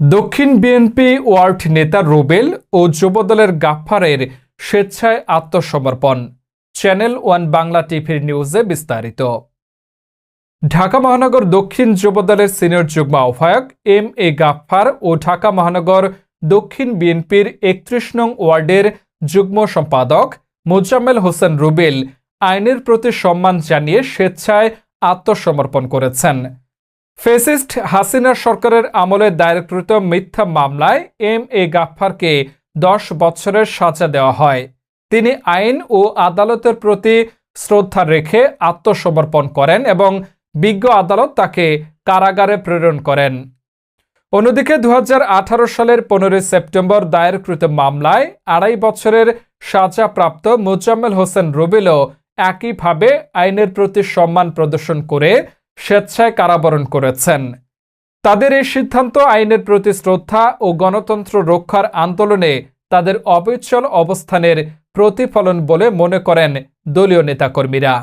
দক্ষিণ BNP word নেতা রুবেল ও যুবদলের গাফফারের স্বেচ্ছায় আত্মসমর্পণ। চ্যানেল ওয়ান বাংলা টিভির নিউজে বিস্তারিত। ঢাকা মহানগর দক্ষিণ যুবদলের সিনিয়র যুগ্ম আহ্বায়ক এম এ গাফফার ও ঢাকা মহানগর দক্ষিণ বিএনপির একত্রিশ নং ওয়ার্ডের যুগ্ম সম্পাদক মোজাম্মেল হোসেন রুবেল আইনের প্রতি সম্মান জানিয়ে স্বেচ্ছায় আত্মসমর্পণ করেছেন। ফেসিস্ট হাসিনা সরকারের আমলে দায়েরকৃত মিথ্যা মামলায় এম এ গাফফারকে দশ বছরের সাজা দেওয়া হয়। তিনি আইন ও আদালতের প্রতি শ্রদ্ধা রেখে আত্মসমর্পণ করেন এবং বিজ্ঞ আদালত তাকে কারাগারে প্রেরণ করেন। অন্যদিকে দু হাজার আঠারো সালের পনেরোই সেপ্টেম্বর দায়েরকৃত মামলায় আড়াই বছরের সাজাপ্রাপ্ত মোজাম্মেল হোসেন রুবেলও একইভাবে আইনের প্রতি সম্মান প্রদর্শন করে স্বেচ্ছায় কারাবরণ করেছেন। তাদের এই সিদ্ধান্ত আইনের প্রতি শ্রদ্ধা ও গণতন্ত্র রক্ষার আন্দোলনে তাদের অবিচ্ছল অবস্থানের প্রতিফলন বলে মনে করেন দলীয় নেতাকর্মীরা।